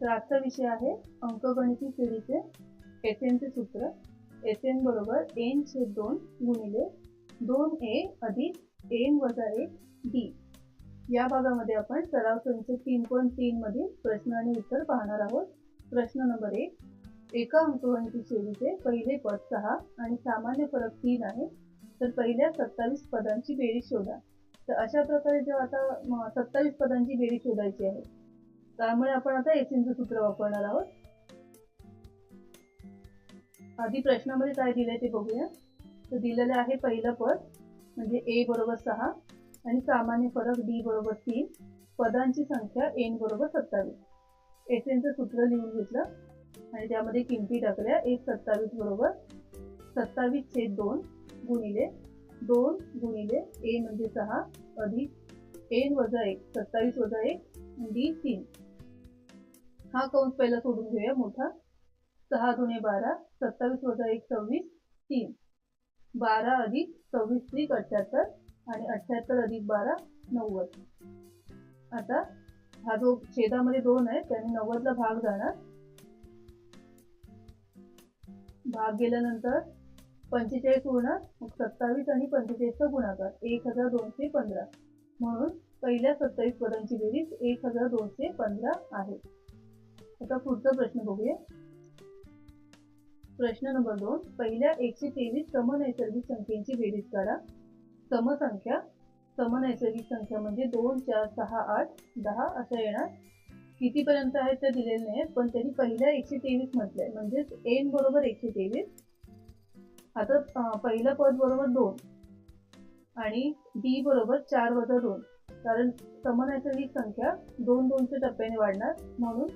तर आजचा विषय आहे अंकगणिती फेरीचे एस एनचे सूत्र. एस एन बरोबर एन छेद दोन गुणिले दोन ए अधिक एन वजा एक डी. या भागामध्ये आपण सराव संच तीन पॉईंट तीन मधील प्रश्न आणि उत्तर पाहणार आहोत. प्रश्न नंबर एक एका अंकगणिती श्रेणीचे पहिले पद सहा आणि सामान्य फरक तीन आहे तर पहिल्या सत्तावीस पदांची बेरीज शोधा. तर अशा प्रकारे जेव्हा आता सत्तावीस पदांची बेरीज शोधायची आहे त्यामुळे आपण आता एसिनचं सूत्र वापरणार आहोत. आधी प्रश्नामध्ये काय दिलंय ते बघूया. तर दिलेलं आहे पहिलं पद म्हणजे ए बरोबर सहा आणि सामान्य फरक डी बरोबर तीन पदांची संख्या एन बरोबर सत्तावीस. एसएनचं सूत्र लिहून घेतलं आणि त्यामध्ये किमती टाकल्या. एक सत्तावीस बरोबर सत्तावीस छेद दोन गुणिले दोन गुणिले ए म्हणजे सहा अधिक एन वजा एक सत्तावीस वजा एक डी तीन. हा कंस पहिला सोडून घेऊया मोठा. सहा दुने बारा सत्तावीस वजा एक सव्वीस तीन. बारा अधिक सव्वीस त्रिक अठ्याहत्तर आणि अठ्याहत्तर अधिक बारा नव्वद. आता हा जो छेदामध्ये दोन आहे त्याने नव्वदला भाग जाणार. भाग गेल्यानंतर पंचेचाळीस उरणार मग सत्तावीस आणि पंचेचाळीसचा गुणाकार एक हजार दोनशे पंधरा. म्हणून पहिल्या सत्तावीस पदांची बेरीज एक हजार दोनशे पंधरा आहे. आता पुढचा प्रश्न बघूया. प्रश्न नंबर दोन पहिल्या एकशे तेवीस समनैसर्गिक संख्येची बेरीज करा. समसंख्या समनैसर्गिक संख्या म्हणजे दोन चार सहा आठ दहा असं येणार. कितीपर्यंत आहेत ते दिलेले नाहीत पण त्यांनी पहिल्या एकशे तेवीस म्हटलंय. म्हणजेच एन बरोबर एकशे तेवीस. आता पहिलं पद बरोबर दोन. आणि डी बरोबर चार वजा दोन. कारण समनैसर्गिक संख्या दोन दोनच्या टप्प्याने वाढणार. म्हणून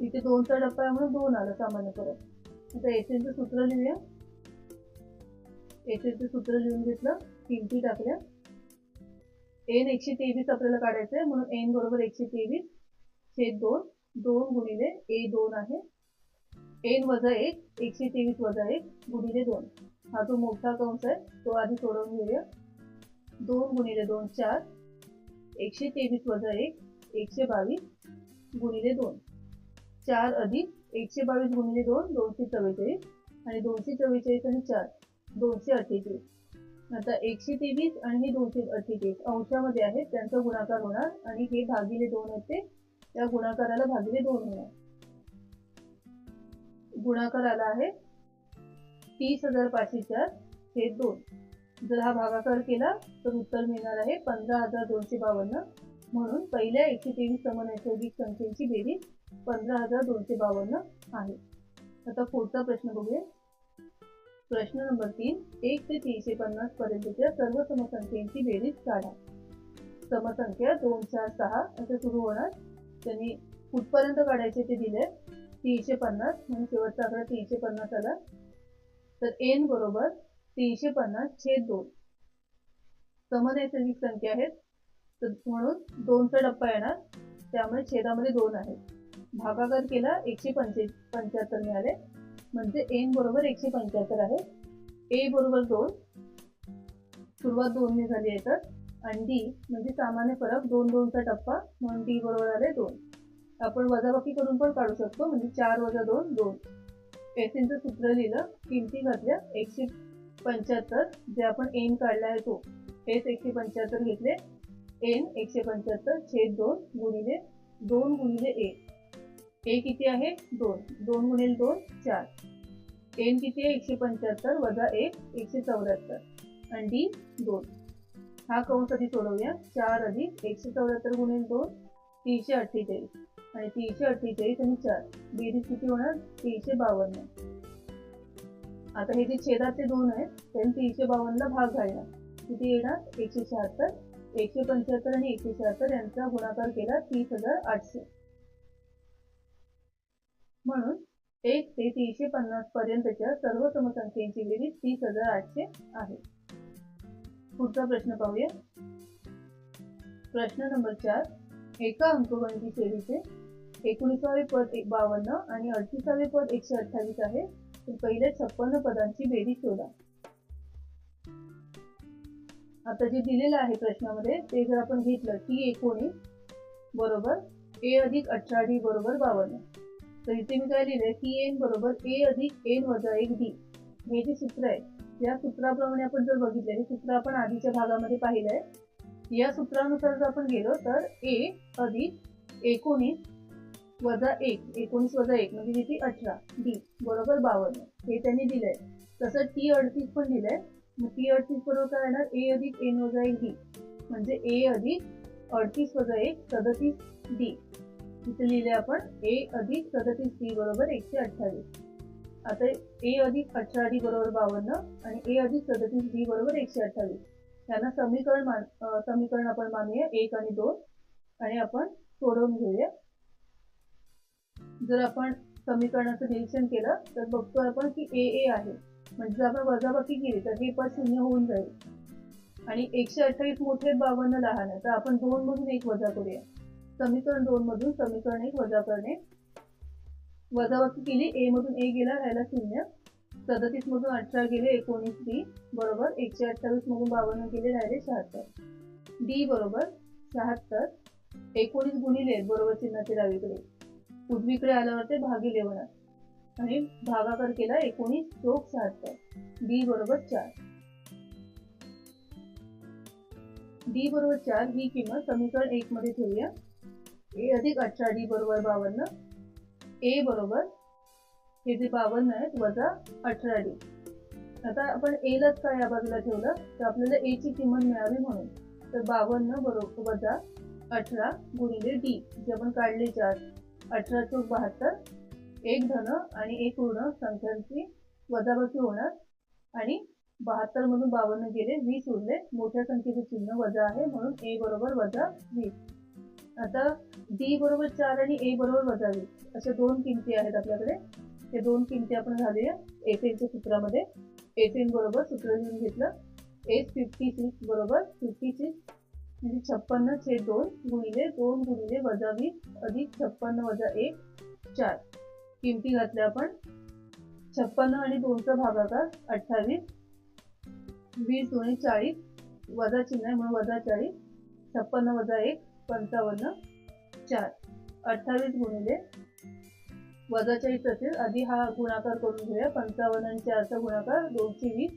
इथे दोनचा डब्बा आहे म्हणून दोन आलं सामान्य परत. आता एसएनचं सूत्र लिहूया. एसएनचं सूत्र लिहून घेतलं किमती टाकल्या. एन एकशे तेवीस आपल्याला काढायचं आहे म्हणून एन बरोबर एकशे तेवीस छेद दोन दोन गुणिले ए दोन आहे. एन वजा एक एकशे तेवीस वजा एक गुणिले दोन. हा जो मोठा कंस आहे तो आधी सोडवून घेऊया. दोन गुणिले दोन चार. एकशे तेवीस वजा एक एकशे बावीस गुणिले दोन. चार अधिक एकशे बावीस गुणिले दोन दोनशे चव्वेचाळीस. आणि दोनशे चव्वेचाळीस आणि चार दोनशे अठ्ठेचाळीस. आता एकशे तेवीस आणि हे दोनशे अठ्ठेचाळीस अंशामध्ये आहेत त्यांचा गुणाकार होणार. आणि हे भागिले दोन असते त्या गुणाकाराला भागिले दोन होणार. गुणाकार आला आहे तीस हजार पाचशे चार हे दोन. जर हा भागाकार केला तर उत्तर मिळणार आहे पंधरा हजार दोनशे बावन्न. म्हणून पहिल्या एकशे तेवीस समनैसर्गिक संख्येची बेरीज पंधरा हजार दोनशे बावन्न आहे. आता पुढचा प्रश्न बघूया. प्रश्न नंबर तीन एक ते तीनशे पन्नास पर्यंतच्या सर्व समसंख्येची बेरीज काढा. समसंख्या दोन चार सहा असं सुरू होणार. त्यांनी कुठपर्यंत काढायचे ते दिले तीनशे पन्नास म्हणून शेवटचा आकडा तीनशे पन्नास आला. तर एन बरोबर तीनशे पन्नास छेद दोन. समनैसर्गिक संख्या आहेत. तर म्हणून दोनचा डप्पा येणार. त्यामुळे छेदामध्ये दोन आहेत. भागाकार केला एकशे पंचे पंच्याहत्तर मिळाले. म्हणजे एन बरोबर एकशे पंच्याहत्तर आहे. ए बरोबर दोन. सुरुवात दोनने झाली आहे तर. आणि डी म्हणजे सामान्य फरक दोन दोनचा टप्पा म्हणून डी बरोबर आले दोन. आपण वजाबाकी करून पण काढू शकतो म्हणजे चार वजा दोन दोन. एसिनचं सूत्र लिहिलं किमती घातल्या एकशे पंच्याहत्तर. जे आपण एन काढला आहे तो. हेच एकशे पंच्याहत्तर घेतले. एन एकशे पंच्याहत्तर छेद दोन गुणिले दोन गुणिले एक. ए किती आहे? दोन. दोन गुणिले दोन चार. एन किती आहे? एकशे पंच्याहत्तर वजा एक एकशे चौऱ्याहत्तर. आणि डी दोन. हा कंस आधी सोडवूया. चार अधिक एकशे चौऱ्याहत्तर गुणिले दोन तीनशे अठ्ठेचाळीस. आणि तीनशे अठ्ठेचाळीस आणि चार. बेरीज किती होणार? तीनशे बावन्न. आता हे जे छेदाचे दोन आहेत त्यांनी तीनशे बावन्नला भाग घालणार. किती येणार? एकशे शहात्तर. एकशे पंच्याहत्तर आणि एकशे शहात्तर यांचा गुणाकार केला तीस हजार आठशे. म्हणून एक ते तीनशे पन्नास पर्यंतच्या सर्व समसंख्येची बेरीज तीस हजार आठशे आहे. पुढचा प्रश्न पाहूया. प्रश्न नंबर चार. एका अंकगणिती श्रेणीचे एकोणीसावे पद एक बावन्न आणि अडतीसावे पद एकशे अठ्ठावीस आहे. तर पहिल्या छप्पन्न पदांची बेरीज शोधा. आता जे दिलेलं आहे प्रश्नामध्ये ते जर आपण घेतलं टी एकोणीस बरोबर ए अधिक अठरा डी बरोबर बावन्न. तर इथे मी काय लिहिलंय टी एन बरोबर ए अधिक एन वजा एक डी हे जे सूत्र आहे या सूत्राप्रमाणे आपण जर बघितलं हे सूत्र आपण आधीच्या भागामध्ये पाहिलं आहे या सूत्रानुसार जर आपण गेलो तर ए अधिक एकोणीस वजा एक एकोणीस वजा एक म्हणजे किती? अठरा. डी बरोबर बावन्न. हे त्यांनी दिलंय. तसं टी अडतीस पण दिलंय. मग टी अडतीस बरोबर काय येणार ए अधिक एन वजा एक डी म्हणजे ए अधिक अडतीस वजा एक सदतीस डी इथे लिहिले आपण ए अधिक सदतीस डी बरोबर एकशे अठ्ठावीस. आता ए अधिक अठरा डी बरोबर बावन्न आणि ए अधिक सदतीस डी बरोबर एकशे अठ्ठावीस. यांना समीकरण मान समीकरण आपण मानूया एक आणि दोन. आणि आपण सोडवून घेऊया. जर आपण समीकरणाचं निरीक्षण केलं तर बघतो आपण की ए ए आहे. म्हणजे जर आपण वजाबाकी केली तर हे पद शून्य होऊन जाईल. आणि एकशे अठ्ठावीस मोठे बावन्न लहान आहे तर आपण दोन मधून एक वजा करूया. समीकरण दोन मधून समीकरण एक वजा करणे. वजाबाकी केली ए मधून ए गेला राहिला शून्य. सदतीस मधून अठरा गेले एकोणीस बी बरोबर एकशे अठ्ठावीस मधून बावन्न गेले राहिले शहात्तर. डी बरोबर शहात्तर. एकोणीस गुणिले बरोबर चिन्हाचे डावीकडे. उजवीकडे आल्यावर ते भागिले होणार आणि भागाकार केला एकोणीस चोक शहात्तर. डी बरोबर चार. डी बरोबर चार ही किंमत समीकरण एक मध्ये ठेवूया. ए अधिक अठरा डी बरोबर बावन्न. ए बरोबर हे जे बावन्न आहेत? वजा अठरा डी आता आपण ए लाच काय या बाजूला ठेवलं? तर आपल्याला ए ची किंमत मिळावी म्हणून. तर बावन्न बरोबर वजा अठरा गुणिले डी जे आपण काढले चार. अठरा चौक बहात्तर एक धन आणि एक ऋण संख्यांची वजाबाकी होणार. आणि बहात्तर मधून बावन्न गेले वीस उरले. मोठ्या संख्येचे चिन्ह वजा आहे म्हणून ए बरोबर वजा वीस. आता डी बरोबर चार आणि ए बरोबर वजा वीस अशा दोन किमती आहेत आपल्याकडे. ते दोन किमती आपण घालूया. एफ एनच्या सूत्रामध्ये. एफ एन बरोबर सूत्र लिहून घेतलं. एस फिफ्टी सिक्स बरोबर फिफ्टी सिक्स म्हणजे छप्पन्न छे दोन गुणिले दोन गुणिले वजा वीस अधिक छप्पन्न वजा एक चार. किमती घातल्या आपण. छप्पन्न आणि दोनचा भागाकार अठ्ठावीस. वीस दोन्ही चाळीस. वजा चिन्ह आहे म्हणून वजा चाळीस. छप्पन्न वजा एक पंचावन्न चार. अठ्ठावीस गुणिले वजा चाळीस असेल आधी हा गुणाकार करून घेऊया. पंचावन्न आणि चारचा गुणाकार दोनशे वीस.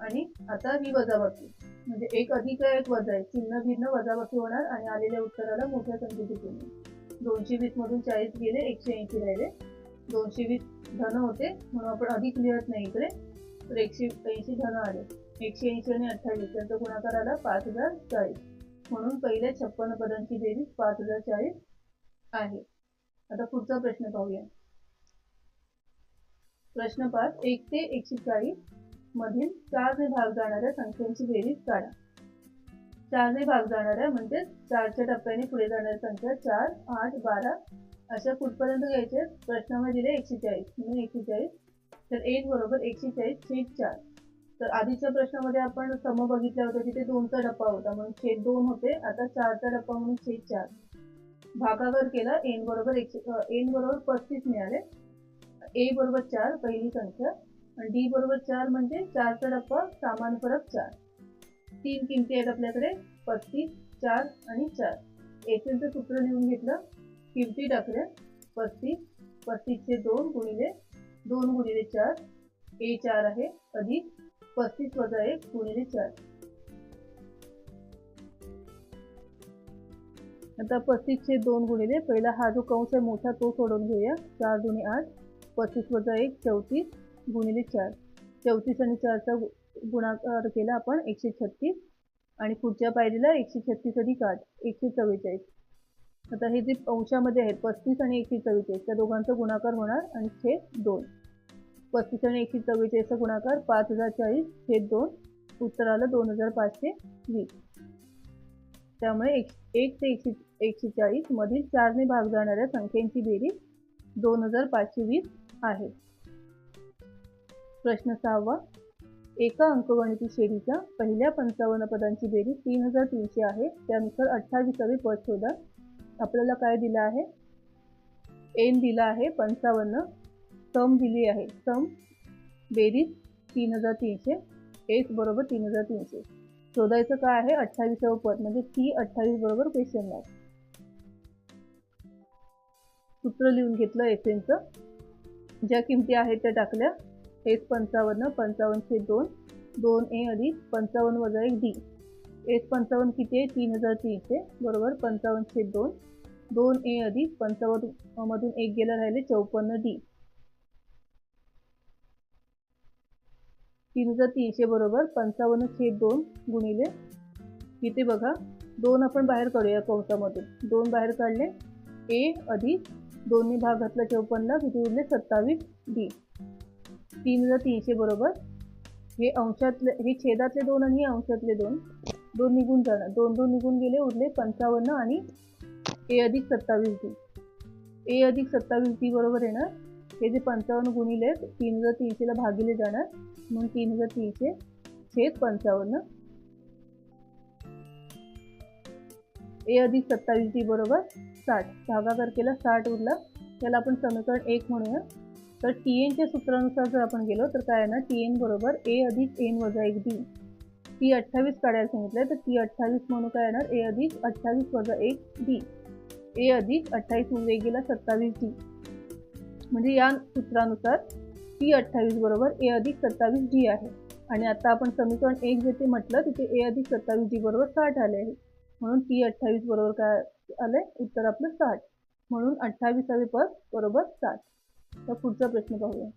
आणि आता ही वजाबाकी. म्हणजे एक अधिक आहे एक वजा आहे चिन्ह भिन्न वजाबाकी होणार आणि आलेल्या उत्तराला मोठ्या संख्येची चिन्ह. दोनशे वीस मधून चाळीस गेले एकशे ऐंशी राहिले. दोनशे वीस धन होते म्हणून आपण अधिक लिहत नाही इकडे. तर एकशे ऐंशी धन आले. एकशे ऐंशी आणि अठ्ठावीस त्यांचा गुणाकार आला पाच हजार चाळीस. म्हणून पहिल्या छप्पन्न पदांची बेरीज पाच हजार चाळीस आहे. आता पुढचा प्रश्न पाहूया. प्रश्न पाच एक ते एकशे चाळीस मधील चारने भाग जाणाऱ्या संख्यांची बेरीज काढा. चारने भाग जाणाऱ्या म्हणजे चारच्या टप्प्याने पुढे जाणाऱ्या संख्या चार आठ बारा अशा कुठपर्यंत घ्यायच्या प्रश्नामध्ये दिले एकशे चाळीस. म्हणून एकशे चाळीस. तर एक बरोबर एकशे चाळीस छेद चार. तर आधीच्या प्रश्नामध्ये आपण सम बघितल्या होत्या तिथे दोनचा डप्पा होता. म्हणून छेद दोन होते आता चारचा डप्पा म्हणून छेद चार. भागावर केला एन बरोबर एकशे एन बरोबर पस्तीस मिळाले. ए बरोबर चार पहिली संख्या. आणि डी बरोबर चार म्हणजे चारचा डप्पा सामान फरक चार. तीन किमती आहेत आपल्याकडे पस्तीस चार आणि चार. एसएलचं सूत्र लिहून घेतलं किमती टाकल्या पस्तीस पस्तीसचे दोन गुणिले दोन गुणिले चार ए चार आहे अधिक पस्तीस वजा एक गुणिले चार आता पस्तीसचे दोन गुणिले पहिला हा जो कंस आहे मोठा तो सोडून घेऊया. चार दोन्ही आठ पस्तीस वजा एक चौतीस गुणिले चार. चौतीस आणि चारचा गुणाकार केला आपण एकशे छत्तीस. आणि पुढच्या पायरीला एकशे छत्तीस अधिक आठ एकशे चव्वेचाळीस. आता हे जे अंशामध्ये आहेत पस्तीस आणि एकशे चव्वेचाळीस त्या दोघांचा गुणाकार होणार आणि छेद दोन. पस्तीस आणि एकशे चव्वेचाळीसचा गुणाकार पाच हजार चाळीस हे दोन उत्तर आलं दोन हजार पाचशे वीस. त्यामुळे एक एक ते एकशे एकशे चाळीस मधील चारने भाग जाणाऱ्या संख्यांची बेरीज दोन हजार पाचशे वीस आहे. प्रश्न सहावा. एका अंकगणिती श्रेणीच्या पहिल्या पंचावन्न पदांची बेरीज तीन हजार तीनशे आहे. त्यानुसार अठ्ठावीसावे पद शोधा. आपल्याला काय दिलं आहे? एन दिला आहे पंचावन्न. सम दिली आहे. सम बेरीज तीन हजार तीनशे एस बरोबर तीन हजार तीनशे. शोधायचं काय आहे? अठ्ठावीसावं पद म्हणजे सी अठ्ठावीस बरोबर क्वेश्चन मार्क सूत्र लिहून घेतलं एस एनचं ज्या किमती आहेत त्या टाकल्या. एस पंचावन्न पंचावन्नशे दोन. दोन ए अधिक पंचावन्न वजा एक डी. एस पंचावन्न किती आहे? तीन हजार तीनशे बरोबर पंचावन्नशे दोन. दोन ए अधिक पंचावन्न मधून एक गेला राहिले चौपन्न डी. तीन हजार तीनशे बरोबर पंचावन्न छेद दोन गुणिले इथे बघा दोन आपण बाहेर काढूया कंसामधून. दोन बाहेर काढले ए अधिक दोन्ही भाग घातला चौपन्नला किती उरले सत्तावीस डी तीन हजार तीनशे बरोबर हे अंशातले हे छेदातले दोन आणि हे अंशातले दोन दोन निघून जाणार. दोन दोन निघून गेले उरले पंचावन्न आणि ए अधिक सत्तावीस डी ए अधिक सत्तावीस डी बरोबर येणार. हे जे पंचावन्न गुणिले तीन हजार तीनशेला भागिले जाणार म्हणून तीन हजार तीनशे छेद पंचावन्न. ए अधिक सत्तावीस डी बरोबर साठ. भागाकार केला साठ उरला. त्याला आपण समीकरण एक म्हणूया. तर टी एनच्या सूत्रानुसार जर आपण गेलो तर काय आहे ना टी एन बरोबर ए अधिक एन वजा एक डी टी अठ्ठावीस काढायला सांगितलं तर टी अठ्ठावीस म्हणून काय येणार? ए अधिक अठ्ठावीस वजा एक डी ए अधिक अठ्ठावीस म्हणजे गेला सत्तावीस डी म्हणजे या सूत्रानुसार पी अठ्ठावीस बरोबर ए अधिक सत्तावीस डी आहे. आणि आता आपण समीकरण एक जे ते म्हटलं तिथे ए अधिक सत्तावीस डी बरोबर साठ आले आहे. म्हणून टी अठ्ठावीस बरोबर काय आलंय? उत्तर आपलं साठ. म्हणून अठ्ठावीसावे पद बरोबर साठ. तर पुढचा प्रश्न पाहूया.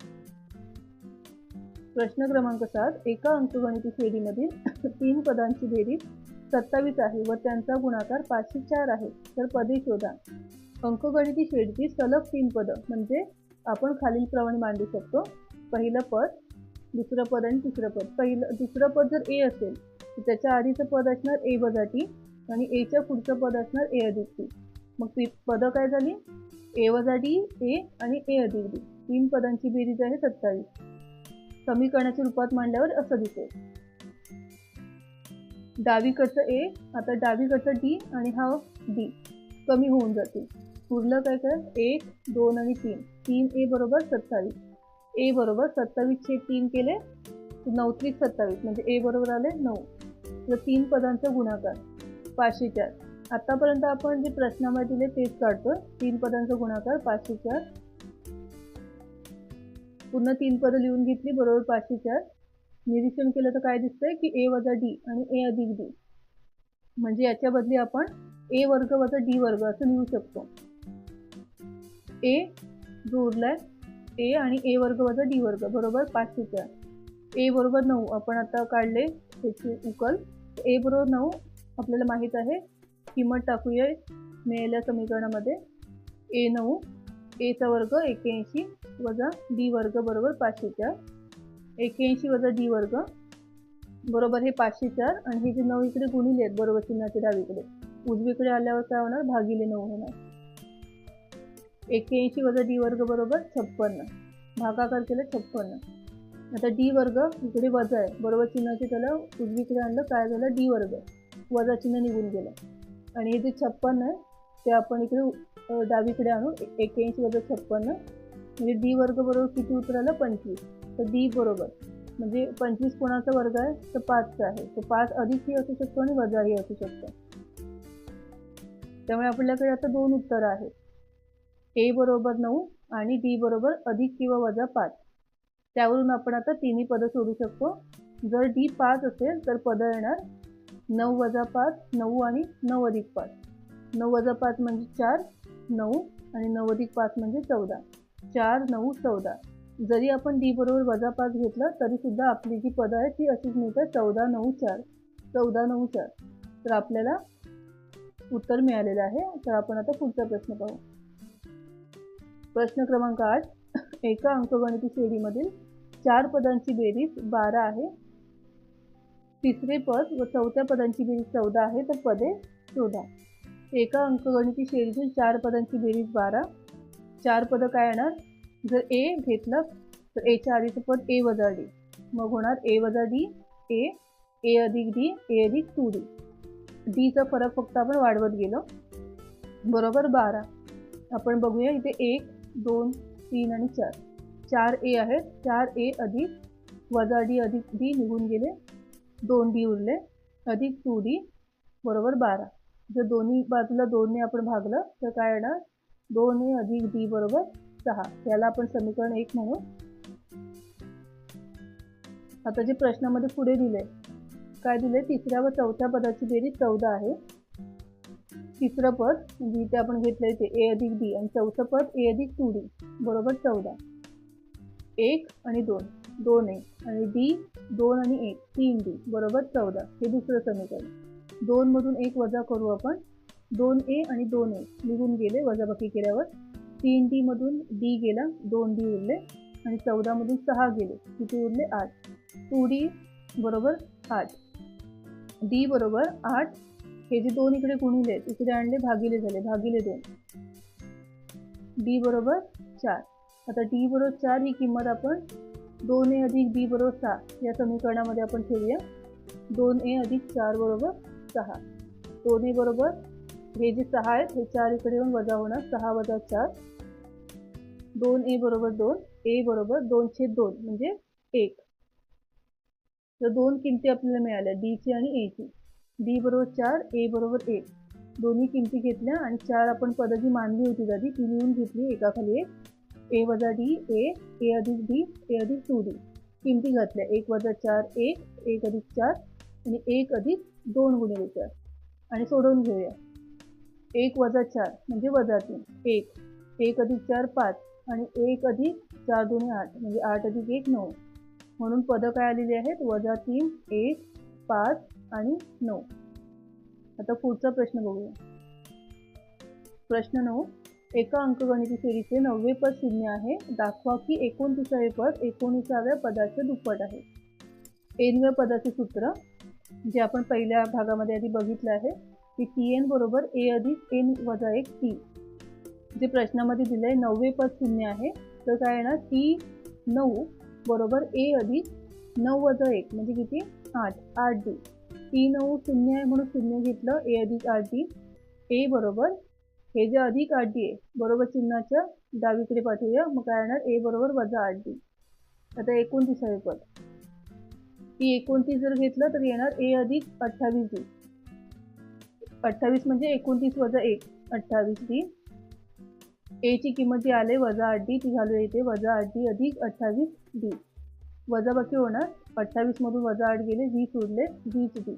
प्रश्न क्रमांक सात एका अंकगणिती फेरीमधील तीन पदांची बेरीज सत्तावीस आहे व त्यांचा गुणाकार पाचशे चार आहे. तर पदे शोधा. अंकगणिती श्रेणीची सलग तीन पदं म्हणजे आपण खालीलप्रमाणे मांडू शकतो. पहिलं पद दुसरं पद आणि तिसरं पद. पहिलं दुसरं पद जर ए असेल तर त्याच्या आधीचं पद असणार ए वजा टी आणि एच्या पुढचं पद असणार ए अधिक टी मग ती पदं काय झाली? ए वजा डी ए आणि ए अधिक डी तीन पदांची बेरीज आहे सत्तावीस. समीकरणाच्या रूपात मांडल्यावर असं दिसेल. डावीकडचं ए आता डावीकडचं डी आणि हा डी कमी होऊन जातील. उरलं काय तर एक दोन आणि तीन. तीन ए बरोबर सत्तावीस. ए बरोबर सत्तावीसशे तीन केले नऊ त्रिक सत्तावीस म्हणजे ए बरोबर आले नऊ. तर तीन पदांचा गुणाकार पाचशे चार. आतापर्यंत आपण जे प्रश्नामध्ये दिले तेच काढतो. तीन पदांचा गुणाकार पाचशे चार. पुन्हा तीन पदं लिहून घेतली बरोबर पाचशे चार. निरीक्षण केलं तर काय दिसतंय की ए वजा डी आणि ए अधिक डी. म्हणजे याच्या बदली आपण ए वर्ग वजा डी वर्ग असं लिहू शकतो. ए जो उरलाय ए आणि ए वर्ग वजा डी वर्ग बरोबर? पाचशे चार ए बरोबर नऊ. आपण आता काढले त्याची उकल. ए बरोबर नऊ आपल्याला माहीत आहे. किंमत टाकूया मिळालेल्या समीकरणामध्ये. ए नऊ एचा वर्ग एक्याऐंशी वजा डी वर्ग बरोबर पाचशे चार एक्याऐंशी वजा डी वर्ग बरोबर हे पाचशे चार आणि हे जे नऊ इकडे गुणिले आहेत बरोबर चिन्हाचे डावीकडे. उजवीकडे आल्यावर काय होणार? भागिले नऊ होणार. एक्क्याऐंशी वजा डी वर्ग बरोबर छप्पन्न. भागाकार केलं छप्पन्न. आता डी वर्ग इकडे वजा आहे. बरोबर चिन्हाचे त्याला उजवीकडे आणलं काय झालं? डी वर्ग. वजा चिन्ह निघून गेलं. आणि हे जे छप्पन्न आहे ते आपण इकडे डावीकडे आणू. एक्क्याऐंशी वजा छप्पन्न. म्हणजे डी वर्ग बरोबर किती उतरायला पंचवीस. तर डी बरोबर. म्हणजे पंचवीस कोणाचा वर्ग आहे? तर पाचचा आहे. तर पाच अधिकही असू शकतो आणि वजाही असू शकतो. त्यामुळे आपल्याकडे आता दोन उत्तरं आहेत. ए बरोबर नऊ आणि डी बरोबर अधिक किंवा वजा पाच. त्यावरून आपण आता तिन्ही पदं सोडू शकतो. जर डी पाच असेल तर पदं येणार नऊ वजा पाच नऊ आणि नऊ अधिक पाच. नऊ वजा पाच म्हणजे चार नऊ आणि नऊ अधिक पाच म्हणजे चौदा. चार नऊ चौदा. जरी आपण डी बरोबर वजा पाच घेतलं तरी सुद्धा आपली जी पदं आहेत ती अशीच मिळतात. चौदा नऊ चार. चौदा नऊ चार. तर आपल्याला उत्तर मिळालेलं आहे. तर आपण आता पुढचा प्रश्न पाहू. प्रश्न क्रमांक आठ. एका अंकगणिती श्रेणीमधील चार पदांची बेरीज बारा आहे. तिसरे पद व चौथ्या पदांची बेरीज चौदा आहे तर पदे शोधा एका अंकगणिती श्रेणीतील चार पदांची बेरीज बारा. चार पदं काय येणार? जर ए घेतलं तर एच्या आधीचं पद ए वजा डी मग होणार ए वजा डी ए ए अधिक डी ए अधिक टू डी डीचा फरक फक्त आपण वाढवत गेलो. बरोबर बारा. आपण बघूया इथे एक दोन तीन आणि चार. चार ए आहेत. चार ए अधिक वजा डी अधिक डी निघून गेले. दोन डी उरले. अधिक टू डी बरोबर बारा. जर दोन्ही बाजूला दोनने आपण भागलं तर काय येणार? दोन ए अधिक डी बरोबर सहा. याला आपण समीकरण एक म्हणू. आता जे प्रश्नामध्ये पुढे दिले काय दिले तिसऱ्या व चौथ्या पदाची बेरीज चौदा आहे. तिसरं पद म्हणजे इथे आपण घेतलं ते ए अधिक डी आणि चौथं पद ए अधिक टू डी बरोबर चौदा. एक आणि दोन दोन ए आणि डी दोन आणि एक तीन डी बरोबर चौदा. हे दुसरं समीकरण. दोनमधून एक वजा करू आपण. दोन ए आणि दोन ए निघून गेले वजाबाकी केल्यावर. तीन डी मधून डी गेला दोन डी उरले आणि चौदामधून सहा गेले. किती उरले? आठ. टू डी बरोबर आठ. डी बरोबर आठ हे जे दोन इकडे गुणिले इकडे आणले भागिले झाले भागिले दोन. डी बरोबर चार. आता डी बरोबर चार ही किंमत आपण दोन ए अधिक डी बरोबर सहा या समीकरणामध्ये आपण ठेवूया. दोन ए अधिक चार बरोबर सहा. दोन ए बरोबर हे जे सहा आहेत हे चार इकडे येऊन वजा होणार सहा वजा चार. दोन ए बरोबर दोन ए बरोबर दोनशे दोन म्हणजे एक. तर दोन किमती आपल्याला मिळाल्या डीची आणि एची डी बरोबर चार ए बरोबर एक. दोन्ही किमती घेतल्या आणि चार आपण पदं जी मानली होती दादी ती लिहून घेतली एकाखाली एक. ए वजा डी ए. ए अधिक डी ए अधिक टू डी. किमती घातल्या. एक वजा चार एक. एक अधिक चार आणि एक अधिक दोन गुणिले चार. आणि सोडवून घेऊया. एक वजा चार म्हणजे वजा तीन. एक. एक अधिक चार पाच. आणि एक अधिक चार दोन्ही आठ म्हणजे आठ अधिक एक नऊ. म्हणून पदं काय आलेली आहेत? वजा तीन एक पाच आणि नऊ. आता पुढचा प्रश्न बघूया. प्रश्न नऊ. एका अंकगणिती फेरीचे नववे पद शून्य आहे. दाखवा की एकोणतीसावे पद एकोणीसाव्या पदाचे दुप्पट आहे. एनव्या पदाचे सूत्र जे आपण पहिल्या भागामध्ये आधी बघितलं आहे की टी एन बरोबर ए अधिक एन वजा एक टी जे प्रश्नामध्ये दिलं आहे नववे पद शून्य आहे तर काय येणार? टी नऊ बरोबर ए अधिक नऊ वजा एक म्हणजे किती? आठ. आठ डी टी नऊ शून्य आहे म्हणून शून्य घेतलं. ए अधिक आठ डी ए बरोबर. हे जे अधिक आर टी आहे बरोबर चिन्हाच्या डावीकडे पाठवूया. मग काय येणार ए बरोबर वजा आठ डी आता एकोणतीसावे पद. ती एकोणतीस जर घेतलं तर येणार ए अधिक अठ्ठावीस डी अठ्ठावीस म्हणजे एकोणतीस वजा एक. अठ्ठावीस डी एची किंमत जी आले वजा आठ डी ती घालूया येते वजा आठ डी अधिक अठ्ठावीस डी वजाबाकी होणार अठ्ठावीसमधून वजा आठ गेले वीस उरले वीस डी.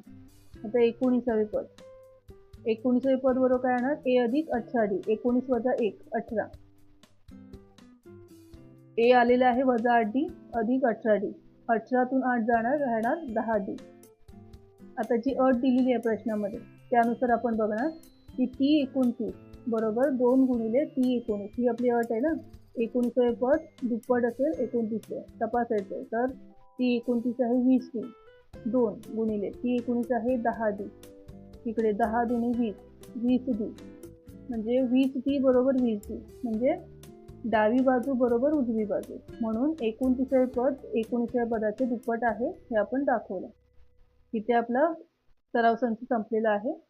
आता एकोणीसावे पद. एकोणीसावे पद बरोबर काय येणार? ए अधिक अठराडी एकोणीस वजा एक अठरा. ए आलेला आहे वजा आठ डी अधिक अठरा डी. अठरातून आठ जाणार राहणार दहा डी. आता जी अट दिलेली आहे प्रश्नामध्ये त्यानुसार आपण बघणार की टी एकोणतीस बरोबर दोन गुणिले टी एकोणीस. ही आपली अट आहे ना? एकोणीसावे पद दुप्पट असेल एकोणतीसचं तपासायचं तर ती एकोणतीस आहे वीस टी दोन गुणिले ती एकोणीस आहे दहा डी इकडे दहा दुने वीस वीस डी म्हणजे वीस टी बरोबर वीस डी म्हणजे डावी बाजू बरोबर उजवी बाजू. म्हणून एकोणतीसावे पद एकोणीसाव्या पदाचे दुप्पट आहे हे आपण दाखवलं. इथे आपला सराव संच संपलेला आहे.